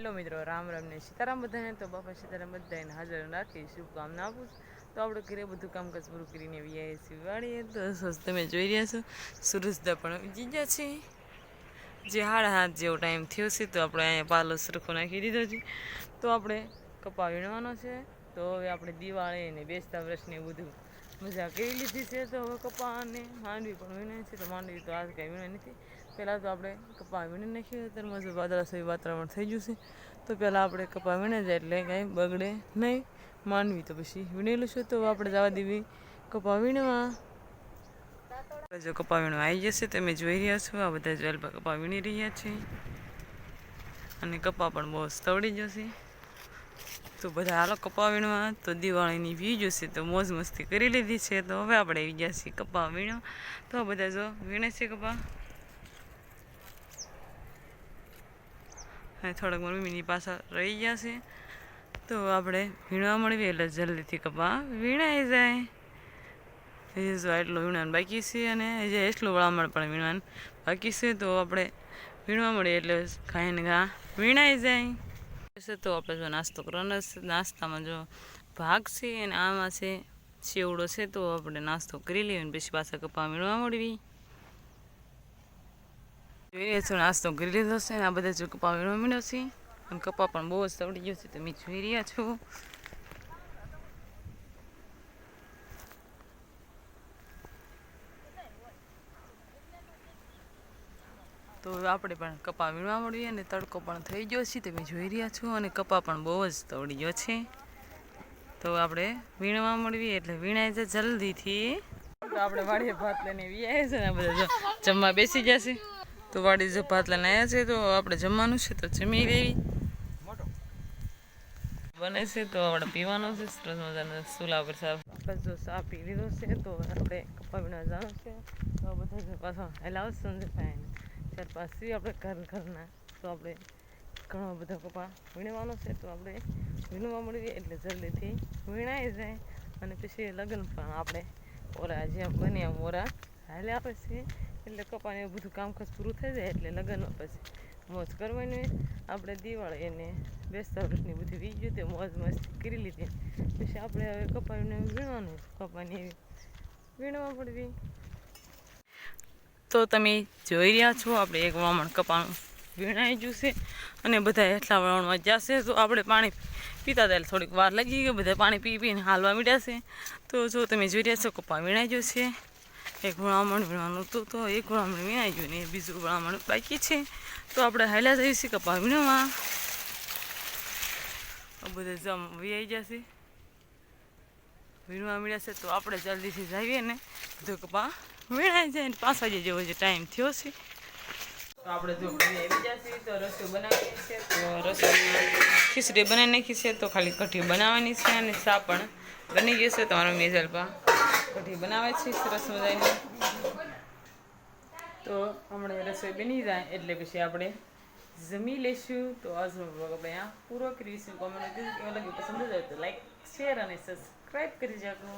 Hello મિત્રો, રામ ને સીતારામ બધાને. તો બાપા સીતારામ બધાને હાજર રાખી શુભકામના આપું. તો આપણે ઘરે બધું કામકાજ પૂરું કરીને વ્યાય સીવાડીએ તો તમે જોઈ રહ્યા છો, સુરજદા પણ ઉજી ગયા છે. જે હાડા હાથ જેવો ટાઈમ થયો છે, તો આપણે અહીંયા પાલો સરખો નાખી દીધો છે. તો આપણે કપા વીણવાનો છે. તો હવે આપણે દિવાળી ને બેસતા વર્ષને બધું મજા કરી લીધી છે. તો હવે કપા અને માંડવી પણ વીણે છે. તો માંડવી તો આજ કાંઈ વીણે નથી. પહેલાં તો આપણે કપા વીણી નાખીએ ત્યારમાં જો વાદળાસરી વાતાવરણ થઈ છે તો પહેલાં આપણે કપા વીણે જાય એટલે કાંઈ બગડે નહીં. માનવી તો પછી વીણેલું છે, તો આપણે જવા દેવી કપા વીણવા. જો કપા વીણવા આવી જશે તમે જોઈ રહ્યા છો, આ બધા જ્વેલપા કપા વીણી રહ્યા છે. અને કપા પણ બહુ સ્થવડી જશે. તો બધા હાલો કપા વીણવા, તો દિવાળીની વી જોશે, તો મોજ મસ્તી કરી લીધી છે. તો હવે આપણે આવી ગયા છીએ કપા વીણવા. તો આ બધા જો વીણે છે કપા અને થોડાક મમ્મીની પાછળ રહી ગયા છે તો આપણે વીણવા મળીએ એટલે જલ્દીથી કપા વીણાઈ જાય. એ જો એટલું વીણવાનું બાકી છે અને જે એટલું વળામણ પણ વીણવાનું બાકી છે, તો આપણે વીણવા મળીએ એટલે ખાઈને ઘા વીણાઈ જાય. છે તો આપણે જો નાસ્તો કરવાનો નાસ્તામાં જો ભાગ છે અને આમાં છે ચેવડો છે, તો આપણે નાસ્તો કરી લઈએ અને પછી પાછા કપા વીણવા મળવી જોઈએ છો નાસ્તો કરી લીધો છે આ બધા જો કપા વીણવા છે. અને કપા પણ બહુ જ તવડી ગયો છે તમે જોઈ રહ્યા છો. તો આપણે પણ કપા વીણવા મળીએ અને તડકો પણ થઈ ગયો છે તમે જોઈ રહ્યા છો અને કપા પણ બહુ જ તવડી ગયો છે. તો આપણે વીણવા મળીએ એટલે વીણાય છે જલ્દીથી. આપણે વાડીએ ભાત લઈને વીઆઈએ છે ને બધા જમવા બેસી જશે તો વાડી જો ભાતલા આવ્યા છે, તો આપણે જમવાનું છે, તો જમી લેવી. બને છે, તો આપણે પીવાનું છે, સરસ મજાના સુલા પર સાફ. બસ જો સા પી લીધો છે, તો આપણે કપા વીણવા જવાનું છે. તો બધા પાછો હેલાવ સંજયભાઈ ચાર પાંચ છીએ આપણે ઘર ઘરના, તો આપણે ઘણા બધા કપા વીણવાનો છે, તો આપણે વીણવા મળીએ એટલે જલ્દીથી વીણાઈ જાય. અને પછી લગ્ન પણ આપણે ઓરા જે બન્યા ઓરા હાલે આપે છે. એટલે કપાને એવું બધું કામકાજ પૂરું થઈ જાય એટલે લગ્ન પછી મોજ કરવાની. આપણે દિવાળી એને બેસતા વર્ષની બધી વી ગયું તે મોજ મસ્તી કરી લીધી. પછી આપણે હવે કપાઈને વીણવાનું કપાની વીણવા પડવી. તો તમે જોઈ રહ્યા છો, આપણે એક વામણ કપાનું વીણાઈ ગયું છે અને બધા એટલા વળામણમાં જશે. તો આપણે પાણી પીતા હતા થોડીક વાર લાગી ગઈ. બધા પાણી પી પીને હાલવા મીડ્યા છે. તો જો તમે જોઈ રહ્યા છો, કપા વીણાઈ ગયો છે. એક બ્રાહ્મણ વીણવાનું હતું તો એક બ્રાહ્મણ વીણાઈ ગયું ને બીજું બ્રાહ્મણ બાકી છે. તો આપણે હાલ્યા જઈએ છીએ કપા વીણવા બધે જમ વીઆઈ જશે વીણવા મળ્યા છે તો આપણે જલ્દીથી જઈએ ને. બધો કપા વીણાઈ જાય ને પાંચ વાગે જેવો જે ટાઈમ થયો છે. તો આપણે જો આવી તો રસોઈ બનાવવાની છે તો રસોઈ ખીચડી બનાવી નાખી છે તો ખાલી કઢી બનાવવાની છે અને સાપણ પણ બની ગયું છે તમારો મેજલપા કઢી બનાવે છે, સરસ મજાની. તો હમણાં રસોઈ બની જાય, એટલે પછી આપણે જમી લઈશું. તો આજનો બ્લોગ આપણે અહીંયા પૂરો કરીશું. કોમેન્ટ કેવો લાગ્યું? પસંદ જ આવે તો લાઈક શેર અને સબસ્ક્રાઈબ કરી જાજો.